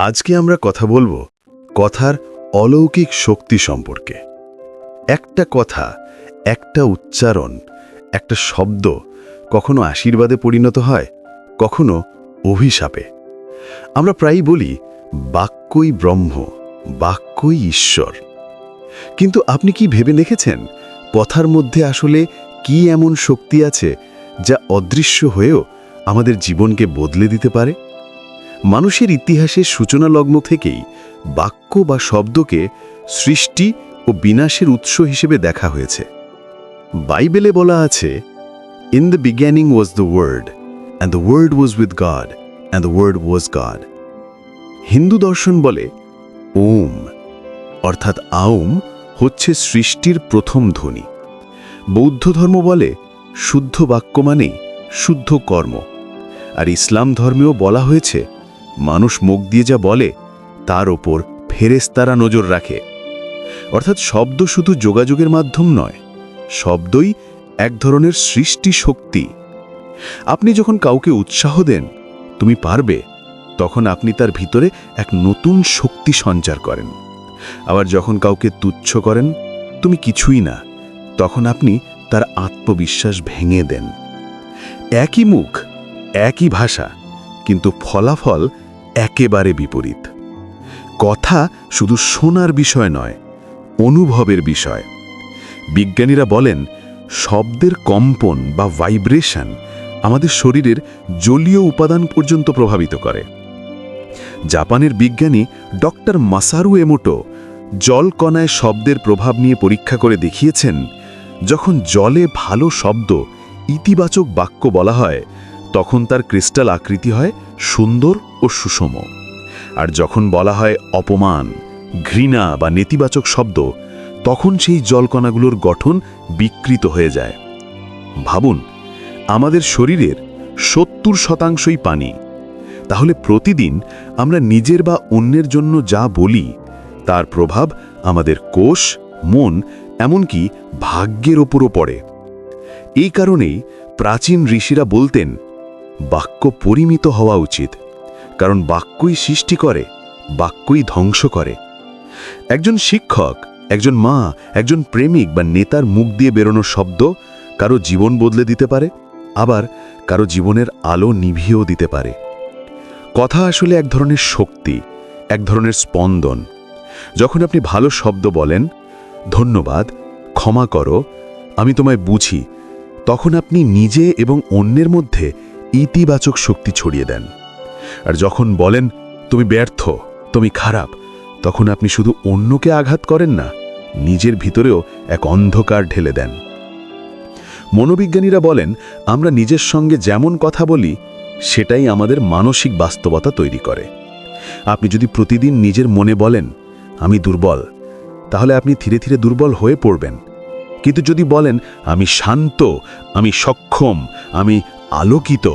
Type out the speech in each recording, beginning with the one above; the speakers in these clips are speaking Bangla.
আজকে আমরা কথা বলব কথার অলৌকিক শক্তি সম্পর্কে। একটা কথা, একটা উচ্চারণ, একটা শব্দ কখনো আশীর্বাদে পরিণত হয়, কখনো অভিশাপে। আমরা প্রায়ই বলি, বাক্যই ব্রহ্ম, বাক্যই ঈশ্বর। কিন্তু আপনি কি ভেবে দেখেছেন, কথার মধ্যে আসলে কি এমন শক্তি আছে যা অদৃশ্য হয়েও আমাদের জীবনকে বদলে দিতে পারে? মানুষের ইতিহাসের সূচনা লগ্ন থেকেই বাক্য বা শব্দকে সৃষ্টি ও বিনাশের উৎস হিসেবে দেখা হয়েছে। বাইবেলে বলা আছে in the beginning was the word and the word was with God and the word was God Hindu দর্শন বলে, ওম অর্থাৎ আউম হচ্ছে সৃষ্টির প্রথম ধ্বনি। বৌদ্ধ ধর্ম বলে, শুদ্ধ বাক্য মানেই শুদ্ধ কর্ম আর ইসলাম ধর্মেও বলা হয়েছে মানুষ মুখ দিয়ে যা বলে, তার ওপর ফেরেস্তারা নজর রাখে। অর্থাৎ শব্দ শুধু যোগাযোগের মাধ্যম নয়, শব্দই এক ধরনের সৃষ্টি শক্তি। আপনি যখন কাউকে উৎসাহ দেন, তুমি পারবে, তখন আপনি তার ভিতরে এক নতুন শক্তি সঞ্চার করেন। আবার যখন কাউকে তুচ্ছ করেন, তুমি কিছুই না, তখন আপনি তার আত্মবিশ্বাস ভেঙে দেন। একই মুখ, একই ভাষা কিন্তু ফলাফল একেবারে বিপরীত। কথা শুধু শোনার বিষয় নয়, অনুভবের বিষয়। বিজ্ঞানীরা বলেন, শব্দের কম্পন বা ভাইব্রেশন আমাদের শরীরের জলীয় উপাদান পর্যন্ত প্রভাবিত করে। জাপানের বিজ্ঞানী ডক্টর মাসারু এমোটো জলকণায় শব্দের প্রভাব নিয়ে পরীক্ষা করে দেখিয়েছেন, যখন জলে ভালো শব্দ, ইতিবাচক বাক্য বলা হয় তখন তার ক্রিস্টাল আকৃতি হয় সুন্দর ও সুষম। আর যখন বলা হয় অপমান, ঘৃণা বা নেতিবাচক শব্দ, তখন সেই জলকণাগুলোর গঠন বিকৃত হয়ে যায়। ভাবুন, আমাদের শরীরের সত্তর শতাংশই পানি। তাহলে প্রতিদিন আমরা নিজের বা অন্যের জন্য যা বলি, তার প্রভাব আমাদের কোষ, মন, এমনকি ভাগ্যের ওপরও পড়ে। এই কারণেই প্রাচীন ঋষিরা বলতেন বাক্য পরিমিত হওয়া উচিত। কারণ বাক্যই সৃষ্টি করে, বাক্যই ধ্বংস করে। একজন শিক্ষক, একজন মা, একজন প্রেমিক বা নেতার মুখ দিয়ে বেরোনো শব্দ কারও জীবন বদলে দিতে পারে, আবার কারও জীবনের আলো নিভিয়েও দিতে পারে। কথা আসলে এক ধরনের শক্তি, এক ধরনের স্পন্দন। যখন আপনি ভালো শব্দ বলেন, ধন্যবাদ, ক্ষমা করো, আমি তোমায় বুঝি, তখন আপনি নিজে এবং অন্যের মধ্যে ইতিবাচক শক্তি ছড়িয়ে দেন। আর যখন বলেন, তুমি ব্যর্থ, তুমি খারাপ, তখন আপনি শুধু অন্যকে আঘাত করেন না, নিজের ভিতরেও এক অন্ধকার ঢেলে দেন। মনোবিজ্ঞানীরা বলেন, আমরা নিজের সঙ্গে যেমন কথা বলি, সেটাই আমাদের মানসিক বাস্তবতা তৈরি করে। আপনি যদি প্রতিদিন নিজের মনে বলেন, আমি দুর্বল তাহলে আপনি ধীরে ধীরে দুর্বল হয়ে পড়বেন। কিন্তু যদি বলেন, আমি শান্ত, আমি সক্ষম, আমি আলোকিত,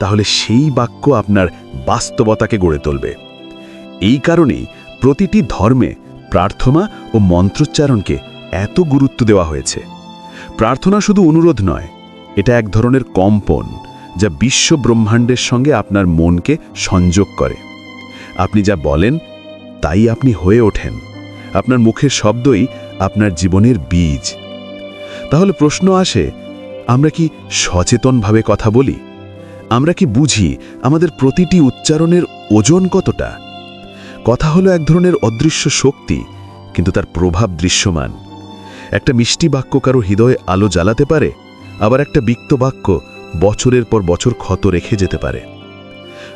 তাহলে সেই বাক্য আপনার বাস্তবতাকে গড়ে তুলবে। এই কারণেই প্রতিটি ধর্মে প্রার্থনা ও মন্ত্রোচ্চারণকে এত গুরুত্ব দেওয়া হয়েছে। প্রার্থনা শুধু অনুরোধ নয়, এটা এক ধরনের কম্পন যা বিশ্ব ব্রহ্মাণ্ডের সঙ্গে আপনার মনকে সংযোগ করে। আপনি যা বলেন, তাই আপনি হয়ে ওঠেন। আপনার মুখের শব্দই আপনার জীবনের বীজ। তাহলে প্রশ্ন আসে আমরা কি সচেতনভাবে কথা বলি? আমরা কি বুঝি আমাদের প্রতিটি উচ্চারণের ওজন কতটা? কথা হলো এক ধরনের অদৃশ্য শক্তি, কিন্তু তার প্রভাব দৃশ্যমান। একটা মিষ্টি বাক্য কারও হৃদয়ে আলো জ্বালাতে পারে, আবার একটা বিক্ত বাক্য বছরের পর বছর ক্ষত রেখে যেতে পারে।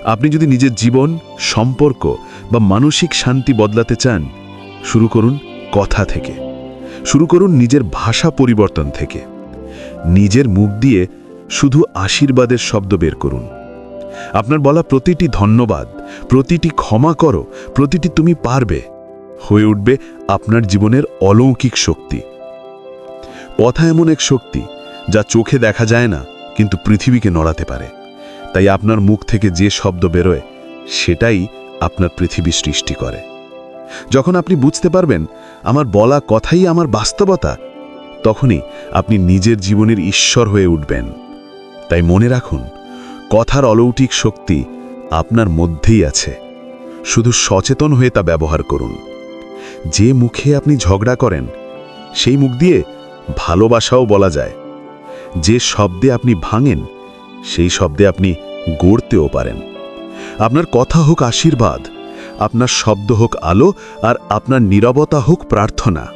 আপনি যদি নিজের জীবন, সম্পর্ক বা মানসিক শান্তি বদলাতে চান, শুরু করুন কথা থেকে। শুরু করুন নিজের ভাষা পরিবর্তন থেকে। নিজের মুখ দিয়ে শুধু আশীর্বাদের শব্দ বের করুন। আপনার বলা প্রতিটি ধন্যবাদ, প্রতিটি ক্ষমা করো, প্রতিটি তুমি পারবে হয়ে উঠবে আপনার জীবনের অলৌকিক শক্তি। কথা এমন এক শক্তি যা চোখে দেখা যায় না, কিন্তু পৃথিবীকে নড়াতে পারে। তাই আপনার মুখ থেকে যে শব্দ বেরোয়, সেটাই আপনার পৃথিবী সৃষ্টি করে। যখন আপনি বুঝতে পারবেন, আমার বলা কথাই আমার বাস্তবতা তখনই আপনি নিজের জীবনের ঈশ্বর হয়ে উঠবেন। তাই মনে রাখুন, কথার অলৌকিক শক্তি আপনার মধ্যেই আছে। শুধু সচেতন হয়ে তা ব্যবহার করুন। যে মুখে আপনি ঝগড়া করেন, সেই মুখ দিয়ে ভালোবাসাও বলা যায়। যে শব্দে আপনি ভাঙেন, সেই শব্দে আপনি গড়তেও পারেন। আপনার কথা হোক আশীর্বাদ, আপনার শব্দ হোক আলো, আর আপনার নীরবতা হোক প্রার্থনা।